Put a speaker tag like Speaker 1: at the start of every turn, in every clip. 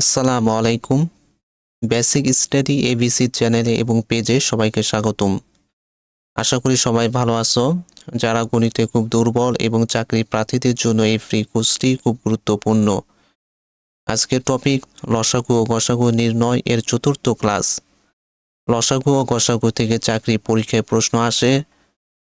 Speaker 1: আসসালামু আলাইকুম। Basic study ABC চ্যানেলে এবং পেজে সবাইকে স্বাগতম। আশা করি সবাই ভালো আছো। যারা গণিতে খুব দুর্বল এবং চাকরি প্রার্থীদের জন্য এই ফ্রি কোর্সটি খুব গুরুত্বপূর্ণ। আজকের টপিক লসাগু ও গসাগু নির্ণয় এর চতুর্থ ক্লাস লসাগু ও গসাগু থেকে চাকরি পরীক্ষায় প্রশ্ন আসে,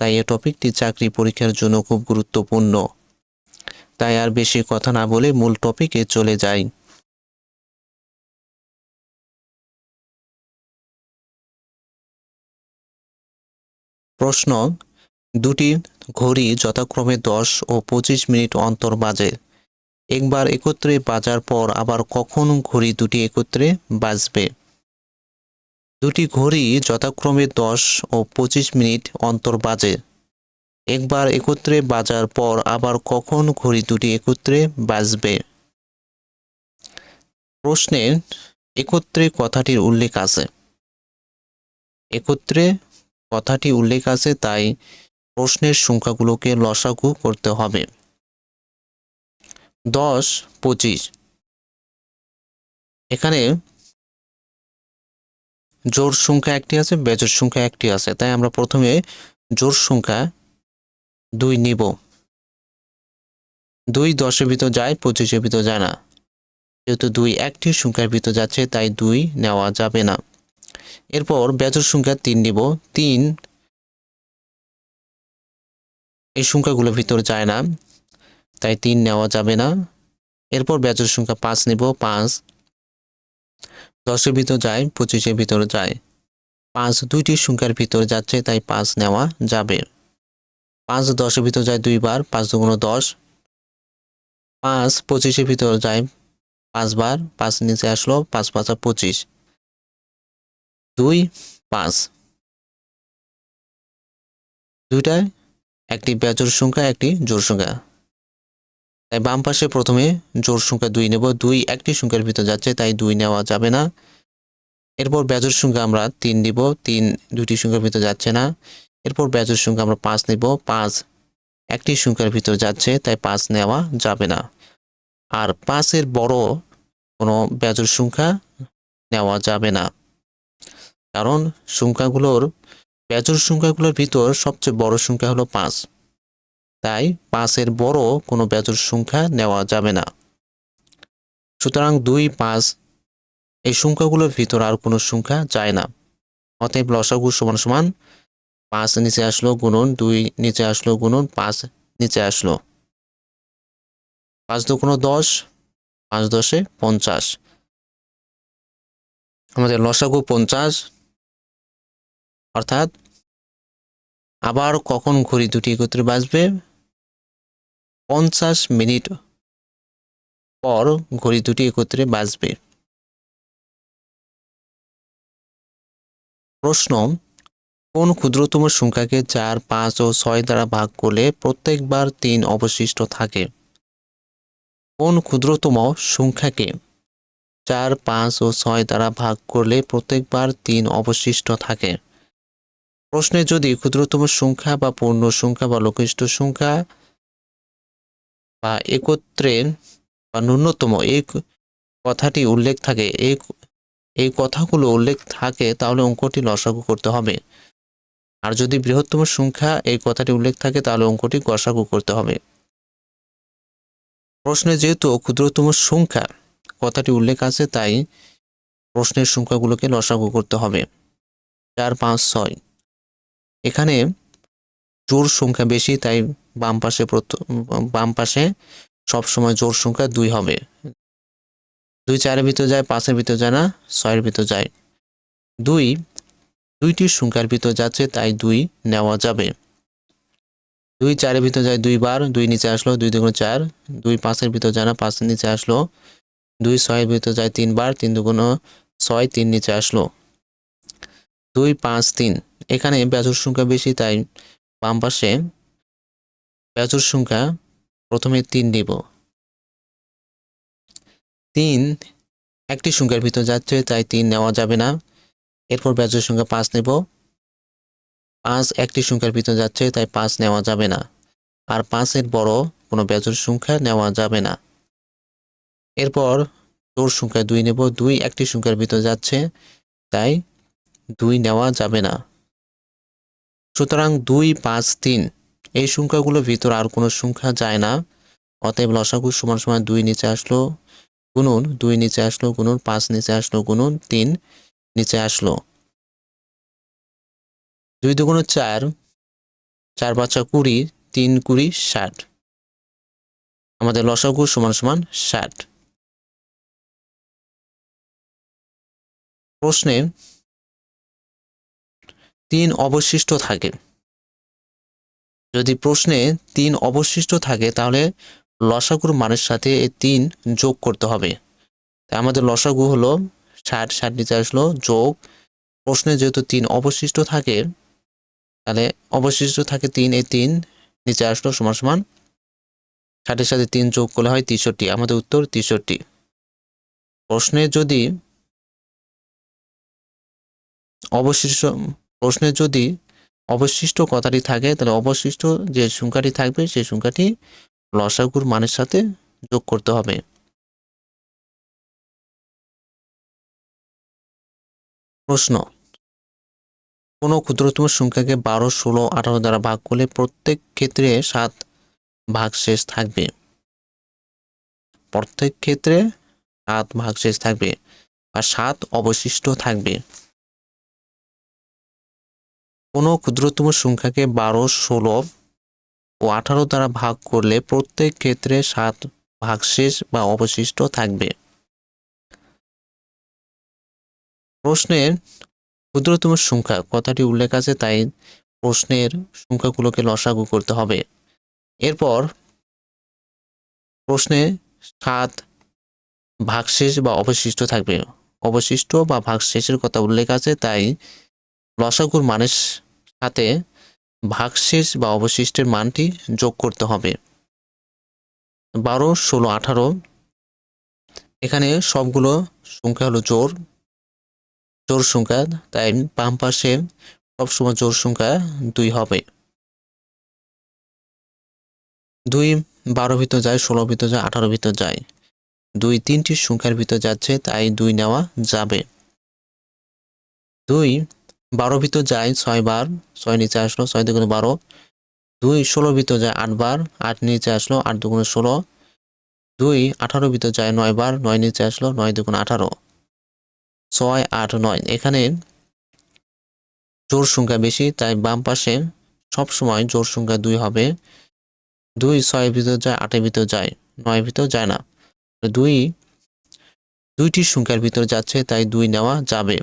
Speaker 1: তাই এই টপিকটি চাকরি পরীক্ষার জন্য খুব গুরুত্বপূর্ণ। তাই আর বেশি কথা না বলে মূল টপিকে চলে যাই। প্রশ্ন, দুটি ঘড়ি যথাক্রমে দশ ও পঁচিশ মিনিট অন্তর বাজে। একবার একত্রে বাজার পর আবার কখন ঘড়ি দুটি একত্রে বাজবে? দুটি ঘড়ি যথাক্রমে দশ ও পঁচিশ মিনিট অন্তর বাজে। একবার একত্রে বাজার পর আবার কখন ঘড়ি দুটি একত্রে বাজবে? প্রশ্নের একত্রে কথাটির উল্লেখ আছে। একত্রে কথাটি উল্লেখ আছে, তাই প্রশ্নের সংখ্যাগুলোকে লসাগু করতে হবে। দশ, পঁচিশ। এখানে জোর সংখ্যা একটি আছে বেজোর সংখ্যা একটি আছে, তাই আমরা প্রথমে জোর সংখ্যা দুই নিব। দুই দশের ভিতর যায়, পঁচিশের ভিতর যায় না। যেহেতু দুই একটি সংখ্যার ভিতর যাচ্ছে, তাই দুই নেওয়া যাবে না। এরপর বেজোর সংখ্যা তিন নিব। তিন এই সংখ্যাগুলোর ভিতর যায় না, তাই তিন নেওয়া যাবে না। এরপর বেজোর সংখ্যা পাঁচ নিব, পাঁচ। দশের ভিতর যায়, পঁচিশের ভিতর যায়। পাঁচ দুইটি সংখ্যার ভিতর যাচ্ছে, তাই পাঁচ নেওয়া যাবে। পাঁচ দশের ভিতর যায় দুইবার, পাঁচ দুগুণ দশ। পাঁচ পঁচিশের ভিতর যায় পাঁচবার, পাঁচ নিচে আসলো, পাঁচ পাঁচা পঁচিশ। দুই, পাঁচ। দুইটায় একটি বেজোর সংখ্যা, একটি জোর সংখ্যা। তাই বাম পাশে প্রথমে জোর সংখ্যা দুই নেব। দুই একটি সংখ্যার ভিতর যাচ্ছে, তাই দুই নেওয়া যাবে না। এরপর বেজোর সংখ্যা আমরা তিন নিব তিন দুইটি সংখ্যার ভিতর যাচ্ছে না। এরপর বেজোর সংখ্যা আমরা পাঁচ নিব। পাঁচ একটি সংখ্যার ভিতর যাচ্ছে, তাই পাঁচ নেওয়া যাবে না। আর পাঁচের বড় কোনো বেজোর সংখ্যা নেওয়া যাবে না। কারণ সংখ্যাগুলোর বেজোর সংখ্যাগুলোর ভিতর সবচেয়ে বড় সংখ্যা হলো পাঁচ। তাই পাঁচের বড় কোনো বেজোর সংখ্যা নেওয়া যাবে না। সুতরাং দুই পাঁচ, এই সংখ্যাগুলোর ভিতর আর কোনো সংখ্যা যায় না। অতএব লসাগু সমান সমান পাঁচ নিচে আসলো গুণন, দুই নিচে আসলো গুণন, পাঁচ নিচে আসলো। পাঁচ দু কোনো দশ, পাঁচ দশে পঞ্চাশ। আমাদের লসাগু পঞ্চাশ অর্থাৎ আবার কখন ঘড়ি দুটি একত্রে বাজবে? পঞ্চাশ মিনিট পর ঘড়ি দুটি একত্রে বাজবে। প্রশ্ন, কোন ক্ষুদ্রতম সংখ্যাকে চার, পাঁচ ও ছয় দ্বারা ভাগ করলে প্রত্যেকবার তিন অবশিষ্ট থাকে? কোন ক্ষুদ্রতম সংখ্যাকে চার, পাঁচ ও ছয় দ্বারা ভাগ করলে প্রত্যেকবার তিন অবশিষ্ট থাকে? প্রশ্নে যদি ক্ষুদ্রতম সংখ্যা বা পূর্ণ সংখ্যা বা লঘিষ্ঠ সংখ্যা বা একত্রে বা ন্যূনতম এই কথাটি উল্লেখ থাকে এই এই কথাগুলো উল্লেখ থাকে, তাহলে অঙ্কটি লসাগু করতে হবে। আর যদি বৃহত্তম সংখ্যা এই কথাটি উল্লেখ থাকে, তাহলে অঙ্কটি গসাগু করতে হবে। প্রশ্নে যেহেতু ক্ষুদ্রতম সংখ্যা কথাটি উল্লেখ আছে, তাই প্রশ্নের সংখ্যাগুলোকে লসাগু করতে হবে। চার, পাঁচ, ছয়। এখানে জোর সংখ্যা বেশি, তাই বাম পাশে বাম পাশে সবসময় জোর সংখ্যা দুই হবে। দুই চারের ভিতর যায়, পাঁচের ভিতর যায় না, ছয়ের ভিতর যায়। দুই, দুইটি সংখ্যার ভিতর যাচ্ছে, তাই দুই নেওয়া যাবে। দুই চারের ভিতর যায় দুইবার দুই নিচে আসলো, দুই দুগুণ চার, দুই পাঁচের ভিতর যায় না পাঁচের নিচে আসলো। দুই ছয়ের ভিতর যায় তিনবার তিন দুগুণ ছয়, তিন নিচে আসলো। দুই পাঁচ তিন। এখানে বেজোর সংখ্যা বেশি, তাই বাম পাশে বেজোর সংখ্যা প্রথমে তিন নিব। তিন একটি সংখ্যার ভিতর যাচ্ছে, তাই তিন নেওয়া যাবে না। এরপর বেজোর সংখ্যা পাঁচ নেব। পাঁচ একটি সংখ্যার ভিতর যাচ্ছে, তাই পাঁচ নেওয়া যাবে না। আর পাঁচের বড় কোনো বেজোর সংখ্যা নেওয়া যাবে না। এরপর জোর সংখ্যা দুই নেব। দুই একটি সংখ্যার ভিতর যাচ্ছে, তাই দুই নেওয়া যাবে না। সুতরাং দুই পাঁচ তিন, এই সংখ্যাগুলোর ভিতর আর কোনো সংখ্যা যায় না। অতএব লসাগু সমান সমান দুই নিচে আসলো গুনুন দুই নিচে আসলো গুনুন পাঁচ নিচে আসলো গুনুন তিন নিচে আসলো। দুই দুগুণ চার চার পাঁচা কুড়ি, তিন কুড়ি ষাট। আমাদের লসাগু সমান সমান ষাট। প্রশ্নে তিন অবশিষ্ট থাকে। যদি প্রশ্নে তিন অবশিষ্ট থাকে, তাহলে লসাগুর মানের সাথে এই তিন যোগ করতে হবে। তাই আমাদের লসাগু হলো ষাট ষাট নিচে আসলো যোগ। প্রশ্নে যেহেতু তিন অবশিষ্ট থাকে, তাহলে অবশিষ্ট থাকে তিন, এই তিন নিচে আসলো সমান সমান ষাটের সাথে তিন যোগ করলে হয় তেষট্টি। আমাদের উত্তর তেষট্টি। প্রশ্নে যদি অবশিষ্ট প্রশ্নে যদি অবশিষ্ট কথাটি থাকে, তাহলে অবশিষ্ট যে সংখ্যাটি থাকবে, সেই সংখ্যাটি লসাগুর মানের সাথে যোগ করতে হবে। প্রশ্ন, কোনো ক্ষুদ্রতম সংখ্যাকে বারো, ষোলো, আঠারো দ্বারা ভাগ করলে প্রত্যেক ক্ষেত্রে সাত ভাগ শেষ থাকবে। প্রত্যেক ক্ষেত্রে সাত ভাগ শেষ থাকবে আর সাত অবশিষ্ট থাকবে। কোনো ক্ষুদ্রতম সংখ্যাকে বারো, ষোলো ও আঠারো দ্বারা ভাগ করলে প্রত্যেক ক্ষেত্রে সাত ভাগশেষ বা অবশিষ্ট থাকবে। প্রশ্নের ক্ষুদ্রতম সংখ্যা কথাটি উল্লেখ আছে, তাই প্রশ্নের সংখ্যাগুলোকে লসাগু করতে হবে। এরপর প্রশ্নে সাত ভাগশেষ বা অবশিষ্ট থাকবে। অবশিষ্ট বা ভাগশেষের কথা উল্লেখ আছে, তাই লসাগুর মানের সাথে ভাগশেষ বা অবশিষ্টের মানটি যোগ করতে হবে। বারো, ষোলো, আঠারো। এখানে সবগুলো সংখ্যা হলো জোর জোর সংখ্যা, তাই বাম পাশে সবসময় জোর সংখ্যা দুই হবে। দুই, বারো ভিতর যায়, ষোলো ভিতর যায়, আঠারো ভিতর যায়। দুই, তিনটি সংখ্যার ভিতর যাচ্ছে, তাই দুই নেওয়া যাবে। দুই বারো ভিতর যায় ছয় বার, ছয় নিচে আসলো, ছয় দুগুণে বারো। দুই ষোলো ভিতর যায় আট বার, আট নিচে আসলো, আট দুগুণে ষোলো। দুই আঠারো ভিতর যায় নয় বার, নয় নিচে আসলো, নয় দুগুণ আঠারো। ছয়, আট, নয়। এখানে জোর সংখ্যা বেশি, তাই বাম পাশে সবসময় জোর সংখ্যা দুই হবে। দুই ছয়ের ভিতর যায় আটের ভিতর যায় নয়ের ভিতর যায় না। দুই, দুইটি সংখ্যার ভিতর যাচ্ছে, তাই দুই নেওয়া যাবে।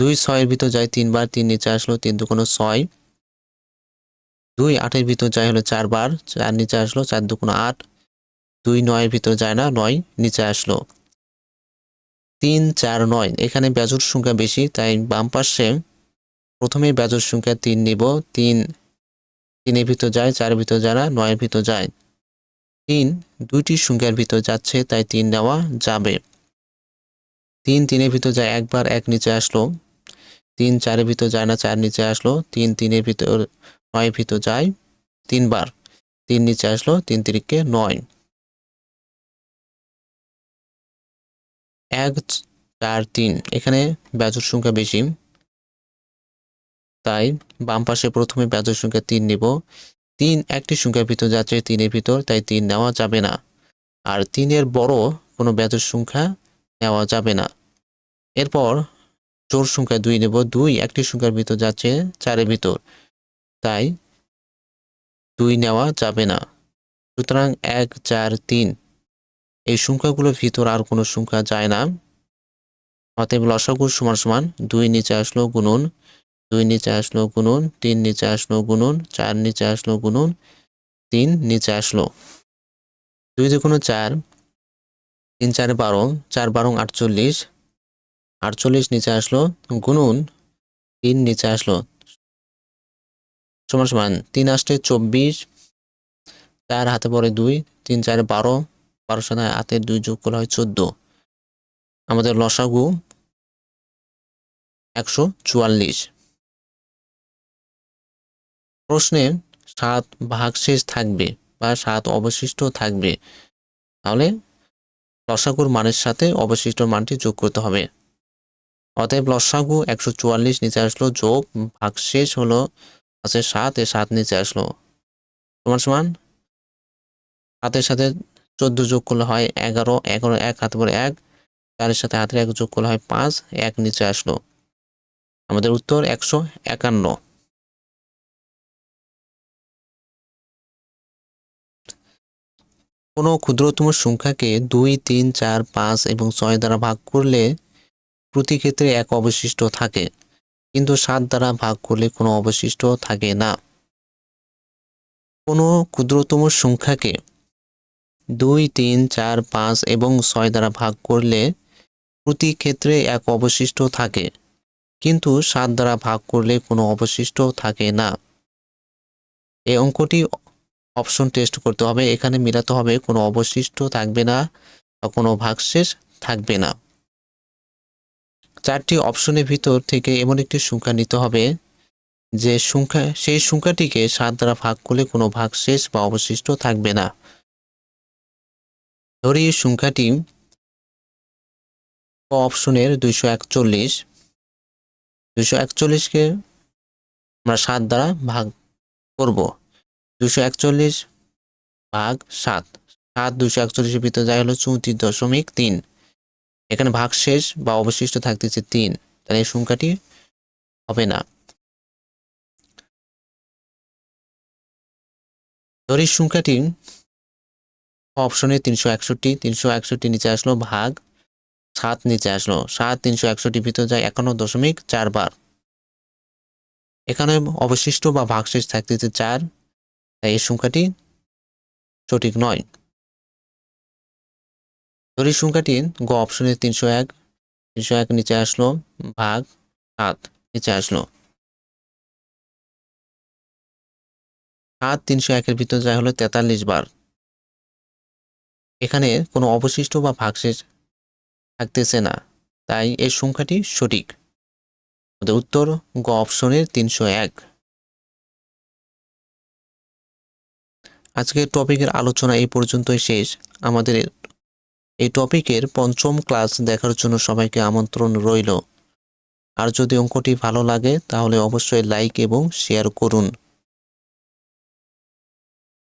Speaker 1: দুই ছয়ের ভিতর যায় তিনবার, তিন নিচে আসলো, তিন দুগুণ ছয়। দুই আটের ভিতর যায় হলো চারবার, চার নিচে আসলো, চার দুগুণ আট। দুই নয়ের ভিতর যায় না, নয় নিচে আসলো। তিন, চার, নয়, এখানে বেজোর সংখ্যা বেশি, তাই বাম পাশে প্রথমে বেজোর সংখ্যা তিন নিব। তিন, তিনের ভিতর যায়, চারের ভিতর যায় না, নয়ের ভিতর যায়। তিন, দুইটি সংখ্যার ভিতর যাচ্ছে, তাই তিন নেওয়া যাবে। তিন, তিনের ভিতর যায় একবার, এক নিচে আসলো। তিন চারের ভিতর যায় না, চার নিচে আসলো, তিন তিনের ভিতর, নয়ের ভিতর যায় তিনবার। তিন নিচে আসলো, তিন তিরিককে নয়। এক, চার, তিন। এখানে ব্যাজর সংখ্যা বেশি। তাই বাম পাশে প্রথমে ব্যাজর সংখ্যা তিন নিব। তিন একটি সংখ্যার ভিতর যাচ্ছে, তিনের ভিতর, তাই তিন নেওয়া যাবে না। আর তিনের বড় কোনো ব্যাজর সংখ্যা নেওয়া যাবে না। এরপর জোর সংখ্যা দুই নেব, দুই একটি সংখ্যার ভিতর যাচ্ছে চারের ভিতর। তাই দুই নেওয়া যাবে না। সুতরাং এক, চার, তিন। এই সংখ্যাগুলোর ভিতর আর কোনো সংখ্যা যায় না। অতএব লসাগু সমান সমান দুই নিচে আসলো গুনুন দুই নিচে আসলো গুনুন তিন নিচে আসলো গুনুন চার নিচে আসলো গুনুন তিন নিচে আসলো। দুই দুগুণ চার, তিন চার বারো চার বারো আটচল্লিশ আটচল্লিশ নিচে আসলো, গুনুন তিন নিচে আসলো। সমান সমান তিন আসতে চব্বিশ, চার হাতে পরে দুই, তিন চারে বারো বারো সাথে হাতের দুই যোগ করা হয় চোদ্দ। আমাদের লসাগু একশো চুয়াল্লিশ। প্রশ্নে সাত ভাগশেষ থাকবে বা সাত অবশিষ্ট থাকবে, তাহলে লসাগুর মানের সাথে অবশিষ্ট মানটি যোগ করতে হবে। অতএব লসাগু একশো চুয়াল্লিশ নিচে আসলো, যোগ ভাগশেষ হলো আছে সাত, এ সাত নিচে আসলো। সমান সমান সাতের সাথে চোদ্দ যোগ করলে হয় এগারো এগারো এক, হাত পরে এক, চারের সাথে হাতের এক যোগ করলে হয় পাঁচ, এক নিচে আসলো। আমাদের উত্তর একশো একান্ন। কোনো ক্ষুদ্রতম সংখ্যাকে দুই, তিন, চার, পাঁচ এবং ছয় দ্বারা ভাগ করলে প্রতি ক্ষেত্রে এক অবশিষ্ট থাকে, কিন্তু সাত দ্বারা ভাগ করলে কোনো অবশিষ্ট থাকে না। কোনো ক্ষুদ্রতম সংখ্যাকে দুই, তিন, চার, পাঁচ এবং ছয় দ্বারা ভাগ করলে প্রতি ক্ষেত্রে এক অবশিষ্ট থাকে, কিন্তু সাত দ্বারা ভাগ করলে কোনো অবশিষ্ট থাকে না। এই অঙ্কটি অপশন টেস্ট করতে হবে। এখানে মিলাতে হবে কোনো অবশিষ্ট থাকবে না বা কোনো ভাগশেষ থাকবে না। চারটি অপশনের ভিতর থেকে এমন একটি সংখ্যা নিতে হবে যে সংখ্যা, সেই সংখ্যাটিকে সাত দ্বারা ভাগ করলে কোনো ভাগ শেষ বা অবশিষ্ট থাকবে না। ধরি সংখ্যাটি ক অপশনের দুইশো একচল্লিশ। দুইশো একচল্লিশকে আমরা সাত দ্বারা ভাগ করব। দুশো একচল্লিশ ভাগ সাত। সাত দুশো একচল্লিশের ভিতরে যায় হলো চৌত্রিশ দশমিক তিন। এখানে ভাগ শেষ বা অবশিষ্ট থাকতেছে তিন। তাহলে এই সংখ্যাটি হবে না। ধরি সংখ্যাটি অপশনে তিনশো একষট্টি তিনশো একষট্টি নিচে আসলো ভাগ, সাত নিচে আসলো। সাত, তিনশো একষট্টির ভিতরে যায় একান্ন দশমিক চার বার। এখানে অবশিষ্ট বা ভাগশেষ থাকতেছে চার, তাই এই সংখ্যাটি সঠিক নয়। ধরি সংখ্যাটি গ অপশনে তিনশো এক তিনশো এক নিচে আসলো ভাগ সাত, নিচে আসলো। সাত তিনশো একের ভিতর যায় হলো তেতাল্লিশ বার। এখানে কোনো অবশিষ্ট বা ভাগশেষ থাকতেছে না, তাই এই সংখ্যাটি সঠিক। আমাদের উত্তর গ অপশনের তিনশো এক। আজকের টপিকের আলোচনা এই পর্যন্তই শেষ। আমাদের এই টপিকের পঞ্চম ক্লাস দেখার জন্য সবাইকে আমন্ত্রণ রইল। আর যদি অঙ্কটি ভালো লাগে, তাহলে অবশ্যই লাইক এবং শেয়ার করুন।